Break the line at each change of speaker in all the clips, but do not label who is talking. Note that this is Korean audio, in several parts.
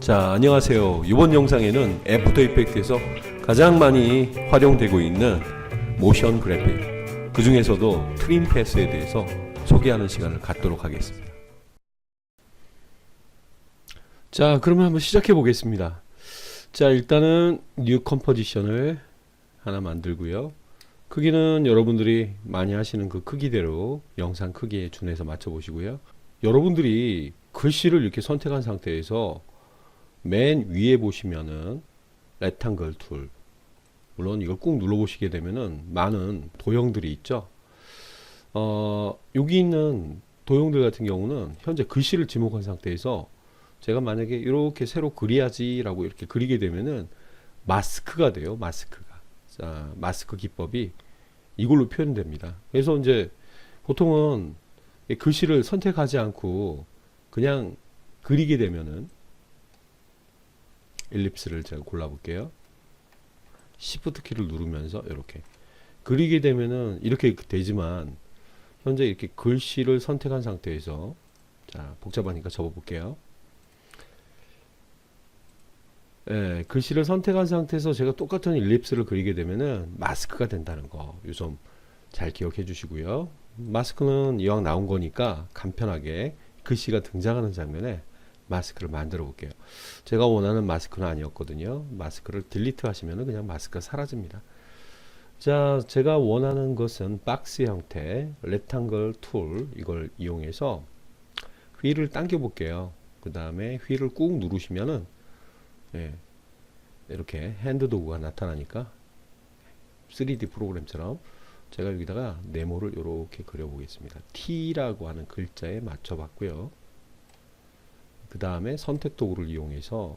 자, 안녕하세요. 이번 영상에는 애프터 이펙트에서 가장 많이 활용되고 있는 모션 그래픽, 그 중에서도 트림 패스에 대해서 소개하는 시간을 갖도록 하겠습니다. 자, 그러면 한번 시작해 보겠습니다. 자, 일단은 뉴 컴포지션을 하나 만들고요. 크기는 여러분들이 많이 하시는 그 크기대로 영상 크기에 준해서 맞춰 보시고요. 여러분들이 글씨를 이렇게 선택한 상태에서 맨 위에 보시면은 레탕글 툴. 물론 이걸 꾹 눌러 보시게 되면은 많은 도형들이 있죠. 어 여기 있는 도형들 같은 경우는 현재 글씨를 지목한 상태에서 제가 만약에 이렇게 새로 그려야지 라고 이렇게 그리게 되면은 마스크가 돼요 마스크가. 자 마스크 기법이 이걸로 표현됩니다. 그래서 이제 보통은 이 글씨를 선택하지 않고 그냥 그리게 되면은 엘립스를 제가 골라볼게요. Shift 키를 누르면서 이렇게 그리게 되면은 이렇게 되지만 현재 이렇게 글씨를 선택한 상태에서 자 복잡하니까 접어볼게요. 예, 글씨를 선택한 상태에서 제가 똑같은 일립스를 그리게 되면은 마스크가 된다는 거. 요점 잘 기억해 주시고요. 마스크는 이왕 나온 거니까 간편하게 글씨가 등장하는 장면에 마스크를 만들어 볼게요. 제가 원하는 마스크는 아니었거든요. 마스크를 딜리트 하시면 그냥 마스크가 사라집니다. 자, 제가 원하는 것은 박스 형태, 렉탱글 툴 이걸 이용해서 휠을 당겨 볼게요. 그 다음에 휠을 꾹 누르시면은 예, 이렇게 핸드 도구가 나타나니까 3D 프로그램처럼 제가 여기다가 네모를 이렇게 그려보겠습니다. T라고 하는 글자에 맞춰봤고요. 그 다음에 선택 도구를 이용해서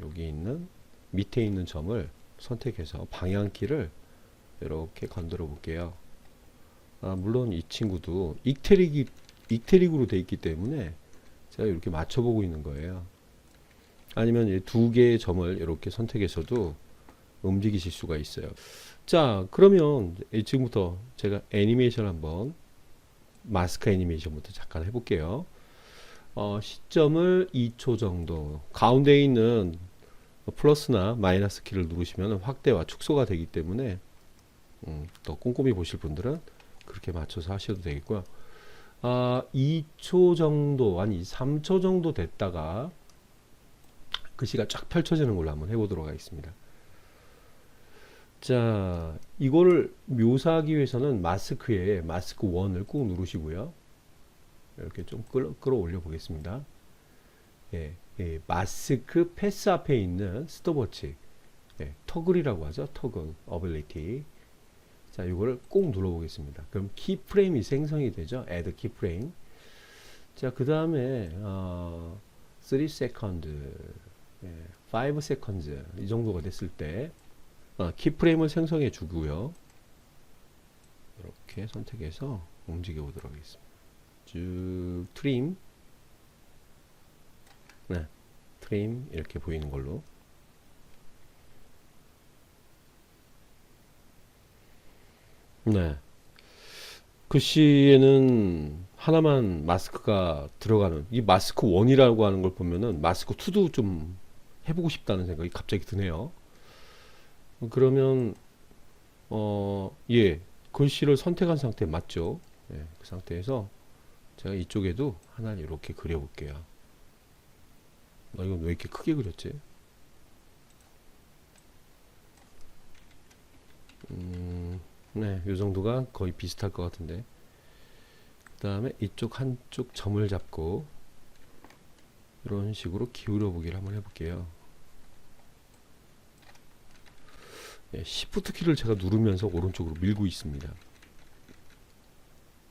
여기 있는 밑에 있는 점을 선택해서 방향키를 이렇게 건드려 볼게요. 아, 물론 이 친구도 익테릭이, 익테릭으로 되어 있기 때문에 제가 이렇게 맞춰보고 있는 거예요. 아니면 이두 개의 점을 이렇게 선택해서도 움직이실 수가 있어요. 자, 그러면 이 지금부터 제가 애니메이션 한번 마스크 애니메이션부터 잠깐 해볼게요. 어, 시점을 2초 정도 가운데 있는 플러스나 마이너스 키를 누르시면 확대와 축소가 되기 때문에 음, 또 꼼꼼히 보실 분들은 그렇게 맞춰서 하셔도 되겠고요. 아, 2초 정도 아니 3초 정도 됐다가 글씨가 쫙 펼쳐지는 걸로 한번 해보도록 하겠습니다. 자, 이거를 묘사하기 위해서는 마스크에 마스크 1을 꾹 누르시고요. 이렇게 좀 끌어, 끌어올려 보겠습니다. 예, 예, 마스크 패스 앞에 있는 스톱워치 예, 터글이라고 하죠. 터글 어빌리티 자 이거를 꼭 눌러 보겠습니다. 그럼 키프레임이 생성이 되죠. add 키프레임 자 그 다음에 어, 3 세컨드 예, 5 세컨드 이 정도가 됐을 때 어, 키프레임을 생성해 주고요. 이렇게 선택해서 움직여 보도록 하겠습니다. 쭉 트림. 네 트림 이렇게 보이는 걸로. 네. 글씨에는 하나만 마스크가 들어가는 이 마스크 1이라고 하는 걸 보면은 마스크 2도 좀 해보고 싶다는 생각이 갑자기 드네요. 그러면 어 예. 글씨를 선택한 상태 맞죠? 예, 그 상태에서 제가 이쪽에도 하나를 이렇게 그려볼게요. 아, 이건 왜 이렇게 크게 그렸지? 음, 네, 이 정도가 거의 비슷할 것 같은데. 그 다음에 이쪽 한쪽 점을 잡고 이런 식으로 기울여 보기를 한번 해볼게요. 예, Shift 키를 제가 누르면서 오른쪽으로 밀고 있습니다.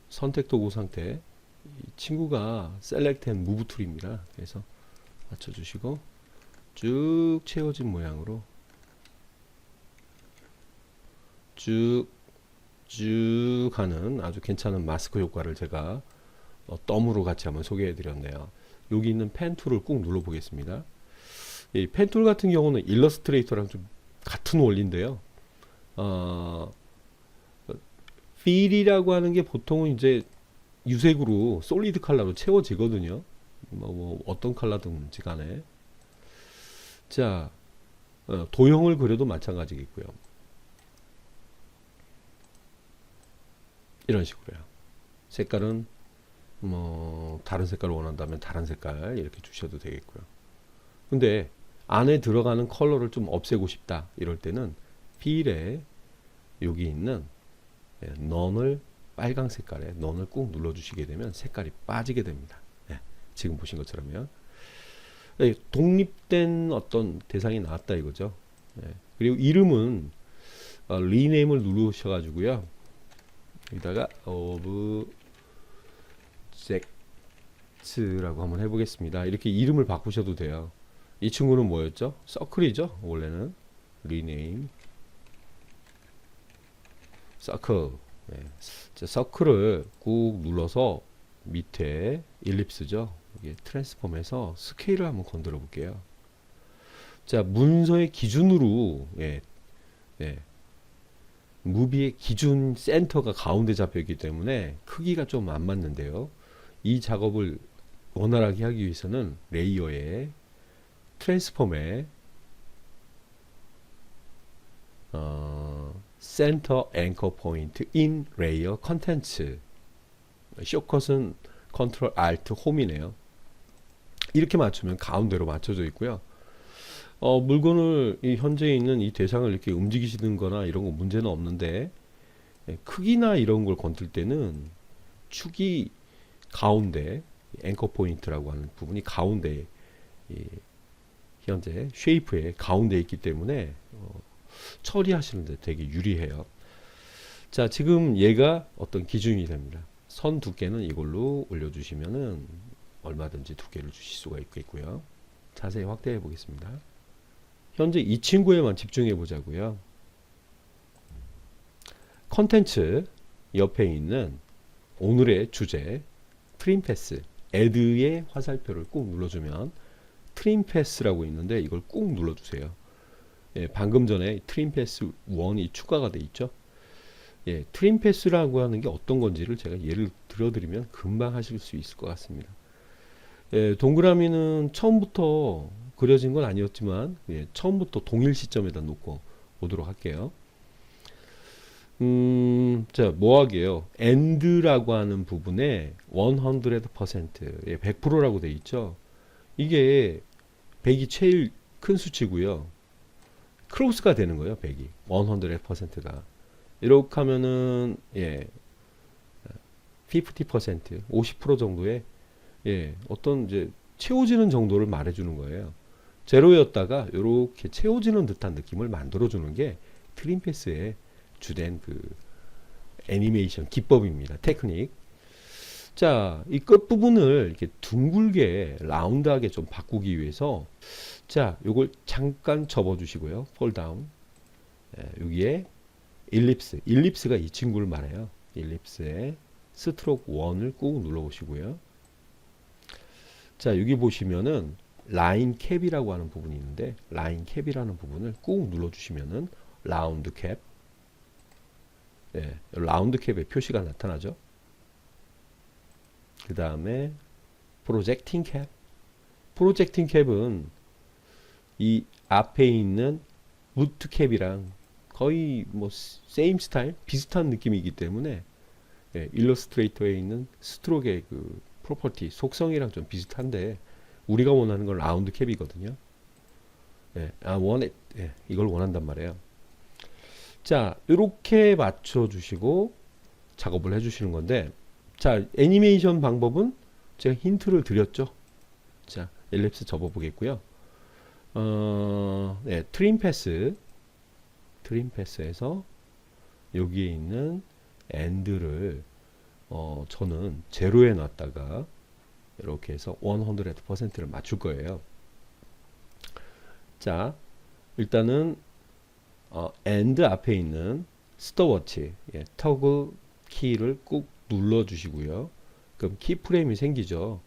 선택 도구 상태 이 친구가 셀렉트 앤 무브 툴입니다. 그래서 맞춰주시고 쭉 채워진 모양으로 쭉 쭉 하는 아주 괜찮은 마스크 효과를 제가 어, 덤으로 같이 한번 소개해 드렸네요. 여기 있는 펜 툴을 꾹 눌러 보겠습니다. 이 펜 툴 같은 경우는 일러스트레이터랑 좀 같은 원리인데요. 어, 필이라고 하는 게 보통은 이제 유색으로 솔리드 컬러로 채워지거든요. 뭐, 뭐 어떤 컬러든지 간에. 자, 어, 도형을 그려도 마찬가지겠고요. 이런 식으로요. 색깔은 뭐 다른 색깔을 원한다면 다른 색깔 이렇게 주셔도 되겠고요. 근데 안에 들어가는 컬러를 좀 없애고 싶다 이럴 때는 필에 여기 있는 예, 넌을 빨강 색깔에 넌을 꾹 눌러주시게 되면 색깔이 빠지게 됩니다. 예, 지금 보신 것처럼요. 예, 독립된 어떤 대상이 나왔다 이거죠. 예, 그리고 이름은 어, 리네임을 누르셔가지고요. 여기다가 object라고 한번 해보겠습니다. 이렇게 이름을 바꾸셔도 돼요. 이 친구는 뭐였죠? 서클이죠. 원래는 리네 자, 서클을 꾹 눌러서 밑에 일립스죠. 이게 트랜스폼에서 스케일을 한번 건드려 볼게요. 자, 문서의 기준으로 예, 예, 무비의 기준 센터가 가운데 잡혀 있기 때문에 크기가 좀 안 맞는데요. 이 작업을 원활하게 하기 위해서는 레이어에 트랜스폼에 어, 센터 앵커 포인트 인 레이어 컨텐츠 쇼컷은 컨트롤 알트 홈이네요. 이렇게 맞추면 가운데로 맞춰져 있고요. 어, 물건을 이 현재 있는 이 대상을 이렇게 움직이시는 거나 이런 거 문제는 없는데 예, 크기나 이런 걸 건들 때는 축이 가운데 앵커 포인트라고 하는 부분이 가운데 이 현재 쉐이프의 가운데 있기 때문에 어, 처리하시는 데 되게 유리해요. 자, 지금 얘가 어떤 기준이 됩니다. 선 두께는 이걸로 올려주시면은 얼마든지 두께를 주실 수가 있겠고요. 자세히 확대해 보겠습니다. 현재 이 친구에만 집중해 보자고요. 컨텐츠 옆에 있는 오늘의 주제 트림 패스 애드의 화살표를 꾹 눌러주면 트림 패스라고 있는데 이걸 꾹 눌러주세요. 예, 방금 전에 트림 패스 1이 추가가 돼 있죠. 예, 트림 패스라고 하는 게 어떤 건지를 제가 예를 들어드리면 금방 하실 수 있을 것 같습니다. 예, 동그라미는 처음부터 그려진 건 아니었지만 예, 처음부터 동일 시점에다 놓고 보도록 할게요. 음, 자, 뭐 하게요? and라고 하는 부분에 100% 예, 100%라고 돼 있죠. 이게 100이 제일 큰 수치고요. 크로스가 되는 거예요, 100이. 100%가. 이렇게 하면은 예. 50% 50% 정도의 예, 어떤 이제 채워지는 정도를 말해 주는 거예요. 제로였다가 이렇게 채워지는 듯한 느낌을 만들어 주는 게 트림패스의 주된 그 애니메이션 기법입니다. 테크닉. 자, 이 끝부분을 이렇게 둥글게 라운드하게 좀 바꾸기 위해서 자, 요걸 잠깐 접어 주시고요. 폴 다운. 예, 여기에 일립스. 일립스가 이 친구를 말해요. 일립스에 스트로크 1을 꾹 눌러 보시고요. 자, 여기 보시면은 라인 캡이라고 하는 부분이 있는데 라인 캡이라는 부분을 꾹 눌러 주시면은 라운드 캡 예, 라운드 캡의 표시가 나타나죠. 그 다음에 프로젝팅 캡. 프로젝팅 캡은 이 앞에 있는 무트 캡이랑 거의 뭐 세임 스타일 비슷한 느낌이기 때문에 예, 일러스트레이터에 있는 스트로크의 그 프로퍼티 속성이랑 좀 비슷한데 우리가 원하는 건 라운드 캡이거든요. 예, 아 원해 예, 이걸 원한단 말이에요. 자 이렇게 맞춰 주시고 작업을 해 주시는 건데 자 애니메이션 방법은 제가 힌트를 드렸죠. 자 엘립스 접어 보겠고요. 어, 네, 트림 패스 트림 패스에서 여기에 있는 엔드를 어, 저는 제로에 놨다가 이렇게 해서 100%를 맞출 거예요. 자, 일단은 어, and 앞에 있는 스톱워치 예, 터그 키를 꾹 눌러 주시고요. 그럼 키 프레임이 생기죠.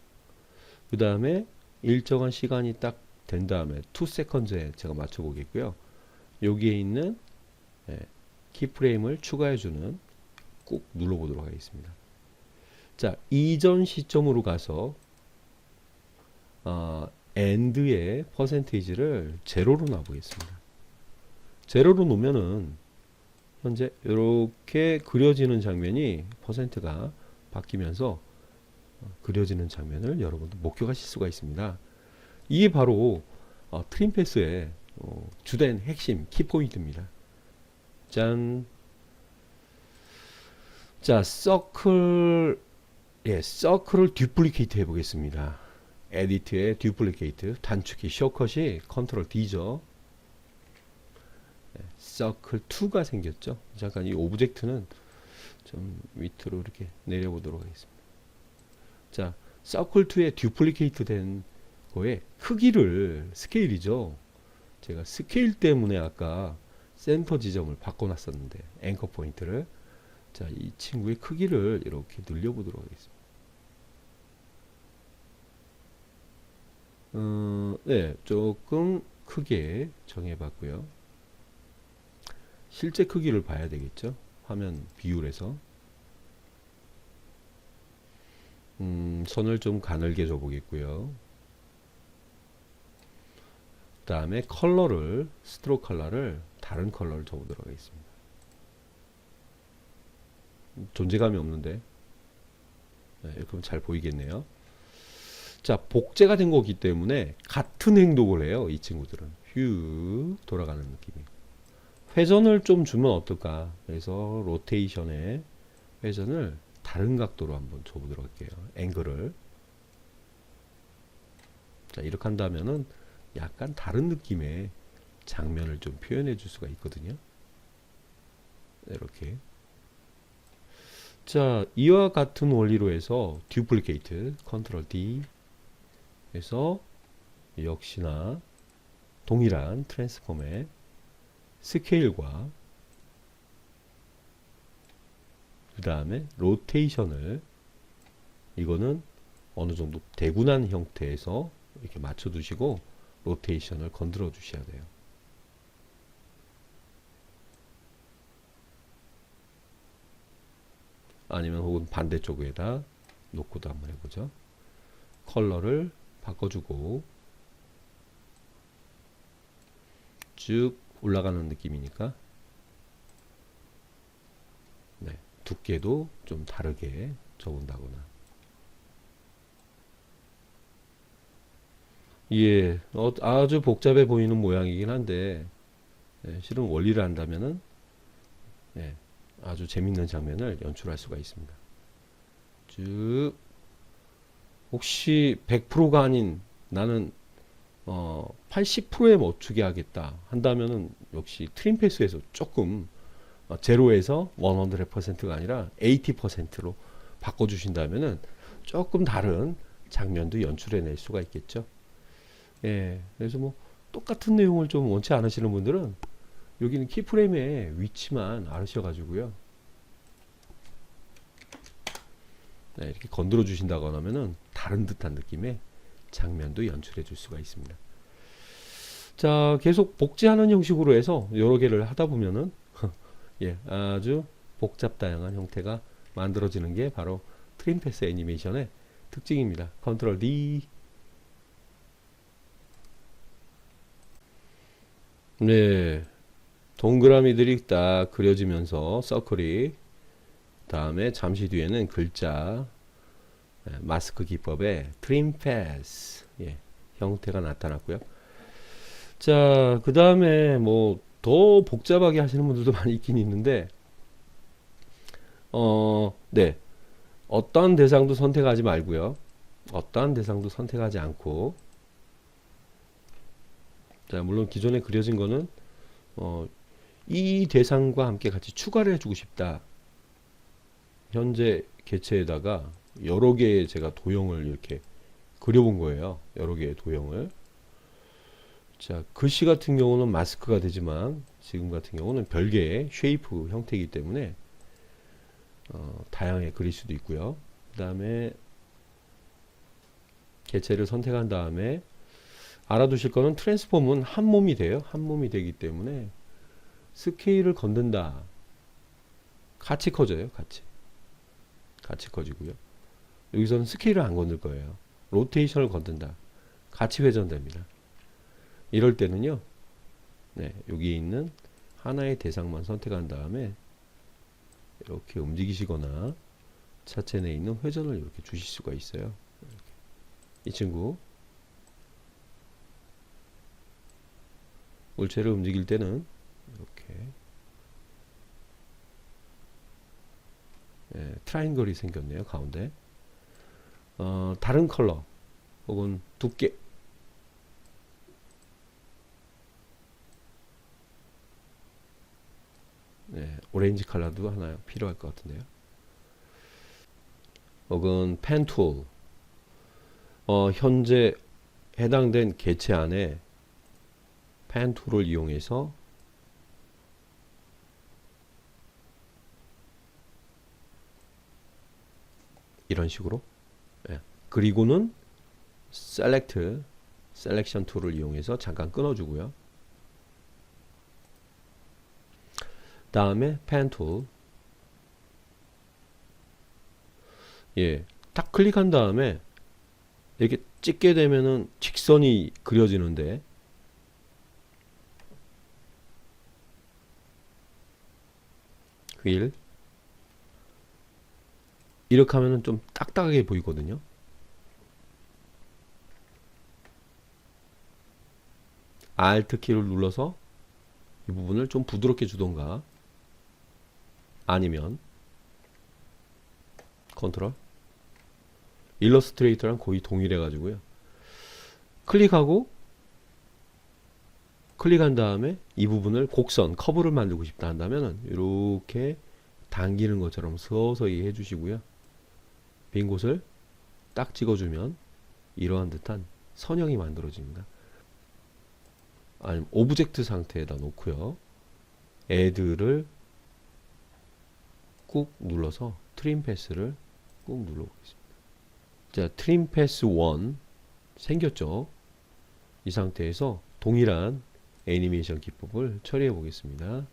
그 다음에 일정한 시간이 딱 된 다음에 2 세컨즈에 제가 맞춰 보겠고요. 여기에 있는 예, 키 프레임을 추가해 주는 꾹 눌러 보도록 하겠습니다. 자, 이전 시점으로 가서 어, and의 퍼센테이지를 제로로 놔 보겠습니다. 제로로 놓으면은 현재 이렇게 그려지는 장면이 퍼센트가 바뀌면서 어, 그려지는 장면을 여러분도 목격하실 수가 있습니다. 이게 바로 어, 트림 패스의 어, 주된 핵심 키포인트입니다. 짠. 자, 서클 예, 서클을 듀플리케이트 해 보겠습니다. 에디트의 듀플리케이트 단축키 쇼컷이 컨트롤 D죠. 예, 서클 2가 생겼죠. 잠깐 이 오브젝트는 좀 밑으로 이렇게 내려보도록 하겠습니다. 자, 서클 2에 듀플리케이트 된 거에 크기를 스케일이죠. 제가 스케일 때문에 아까 센터 지점을 바꿔놨었는데 앵커 포인트를 자, 이 친구의 크기를 이렇게 늘려보도록 하겠습니다. 어, 네, 조금 크게 정해봤고요. 실제 크기를 봐야 되겠죠. 화면 비율에서. 음, 선을 좀 가늘게 줘보겠고요. 그 다음에 컬러를, 스트로크 컬러를 다른 컬러를 줘보도록 하겠습니다. 존재감이 없는데 네, 이렇게 하면 잘 보이겠네요. 자, 복제가 된 거기 때문에 같은 행동을 해요. 이 친구들은 휴 돌아가는 느낌이. 회전을 좀 주면 어떨까? 그래서 로테이션에 회전을 다른 각도로 한번 줘보도록 할게요. 앵글을. 자, 이렇게 한다면은 약간 다른 느낌의 장면을 좀 표현해 줄 수가 있거든요. 이렇게. 자, 이와 같은 원리로 해서 듀플리케이트 컨트롤 D 해서 역시나 동일한 트랜스폼의 스케일과 그 다음에 로테이션을 이거는 어느 정도 대분한 형태에서 이렇게 맞춰 두시고 로테이션을 건드려 주셔야 돼요. 아니면 혹은 반대쪽에다 놓고도 한번 해보죠. 컬러를 바꿔주고 쭉 올라가는 느낌이니까 네, 두께도 좀 다르게 접은다거나 예, 어, 아주 복잡해 보이는 모양이긴 한데 예, 실은 원리를 한다면은 예, 아주 재밌는 장면을 연출할 수가 있습니다. 쭉 혹시 100%가 아닌 나는 어 80%에 맞추게 하겠다 한다면은 역시 트림 패스에서 조금 어, 제로에서 100%가 아니라 80%로 바꿔주신다면은 조금 다른 장면도 연출해낼 수가 있겠죠. 예, 그래서 뭐 똑같은 내용을 좀 원치 않으시는 분들은 여기는 키프레임의 위치만 알으셔가지고요. 네, 이렇게 건드려 주신다거나 하면은 다른 듯한 느낌의 장면도 연출해 줄 수가 있습니다. 자, 계속 복제하는 형식으로 해서 여러 개를 하다 보면은 예, 아주 복잡 다양한 형태가 만들어지는 게 바로 트림 패스 애니메이션의 특징입니다. 컨트롤 D 네, 동그라미들이 딱 그려지면서 서클이 다음에 잠시 뒤에는 글자 예, 마스크 기법의 트림 패스 예, 형태가 나타났고요. 자, 그 다음에 뭐 더 복잡하게 하시는 분들도 많이 있긴 있는데, 어, 네, 어떤 대상도 선택하지 말고요. 어떠한 대상도 선택하지 않고, 자, 물론 기존에 그려진 거는 어, 이 대상과 함께 같이 추가를 해주고 싶다. 현재 개체에다가 여러 개의 제가 도형을 이렇게 그려본 거예요. 여러 개의 도형을. 자, 글씨 같은 경우는 마스크가 되지만 지금 같은 경우는 별개의 쉐이프 형태이기 때문에 어, 다양하게 그릴 수도 있고요. 그 다음에 개체를 선택한 다음에 알아두실 거는 트랜스폼은 한 몸이 돼요. 한 몸이 되기 때문에 스케일을 건든다. 같이 커져요. 같이. 같이 커지고요. 여기서는 스케일을 안 건들 거예요. 로테이션을 건든다. 같이 회전됩니다. 이럴 때는요, 네, 여기 있는 하나의 대상만 선택한 다음에 이렇게 움직이시거나 차체 내에 있는 회전을 이렇게 주실 수가 있어요. 이 친구 물체를 움직일 때는 이렇게 예, 트라이앵글이 생겼네요 가운데. 어, 다른 컬러 혹은 두께. 네, 오렌지 컬러도 하나 필요할 것 같은데요. 혹은 펜툴. 어, 현재 해당된 개체 안에 펜 툴을 이용해서 이런 식으로 예. 그리고는 셀렉트 셀렉션 툴을 이용해서 잠깐 끊어주고요. 다음에 펜 툴. 예, 딱 클릭한 다음에 이렇게 찍게 되면은 직선이 그려지는데 휠 이렇게 하면은 좀 딱딱하게 보이거든요. Alt 키를 눌러서 이 부분을 좀 부드럽게 주던가 아니면 컨트롤 일러스트레이터랑 거의 동일해 가지고요. 클릭하고 클릭한 다음에 이 부분을 곡선 커브를 만들고 싶다 한다면 이렇게 당기는 것처럼 서서히 해주시고요. 빈 곳을 딱 찍어주면 이러한 듯한 선형이 만들어집니다. 아니면 오브젝트 상태에다 놓고요. 애드를 꾹 눌러서 트림 패스를 꾹 눌러보겠습니다. 자, 트림 패스 1 생겼죠? 이 상태에서 동일한 애니메이션 기법을 처리해 보겠습니다.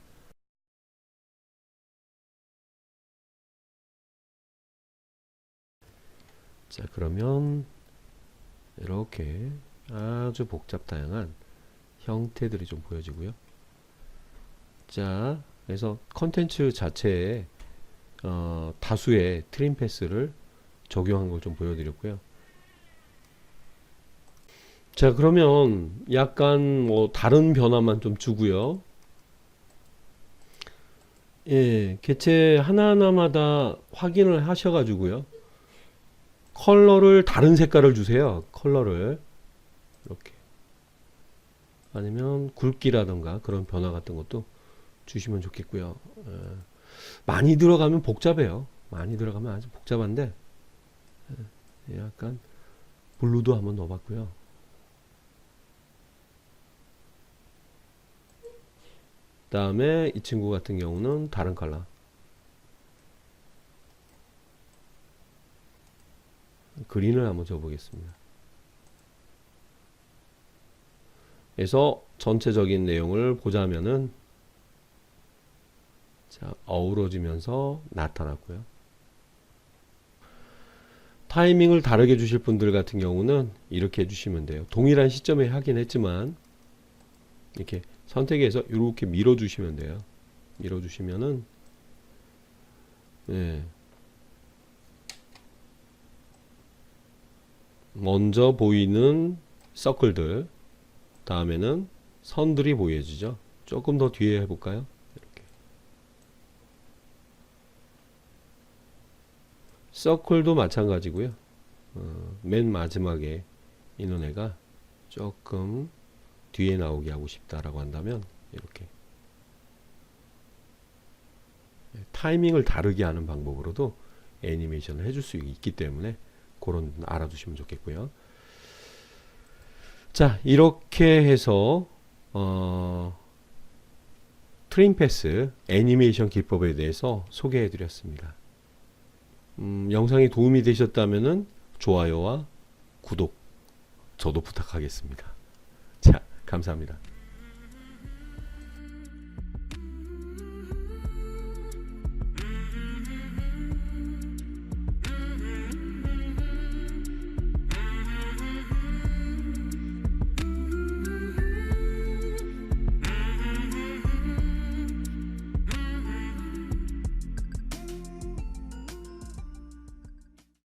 자, 그러면 이렇게 아주 복잡 다양한 형태들이 좀 보여지고요. 자, 그래서 컨텐츠 자체에 어, 다수의 트림 패스를 적용한 걸 좀 보여드렸고요. 자, 그러면 약간 뭐 다른 변화만 좀 주고요. 예, 개체 하나하나마다 확인을 하셔가지고요. 컬러를 다른 색깔을 주세요. 컬러를 이렇게 아니면 굵기라던가 그런 변화 같은 것도 주시면 좋겠고요. 예, 많이 들어가면 복잡해요. 많이 들어가면 아주 복잡한데 예, 약간 블루도 한번 넣어봤고요. 다음에 이 친구 같은 경우는 다른 컬러 그린을 한번 줘보겠습니다. 그래서 전체적인 내용을 보자면은 자, 어우러지면서 나타났고요. 타이밍을 다르게 주실 분들 같은 경우는 이렇게 해주시면 돼요. 동일한 시점에 하긴 했지만 이렇게 선택해서 이렇게 밀어주시면 돼요. 밀어주시면은 예. 먼저 보이는 서클들 다음에는 선들이 보여지죠. 조금 더 뒤에 해볼까요? 이렇게 서클도 마찬가지고요. 어, 맨 마지막에 있는 애가 조금 뒤에 나오게 하고 싶다라고 한다면 이렇게 타이밍을 다르게 하는 방법으로도 애니메이션을 해줄 수 있기 때문에 그런 알아두시면 좋겠고요. 자 이렇게 해서 어, 트림 패스 애니메이션 기법에 대해서 소개해 드렸습니다. 음, 영상이 도움이 되셨다면 좋아요와 구독 저도 부탁하겠습니다. 자 감사합니다.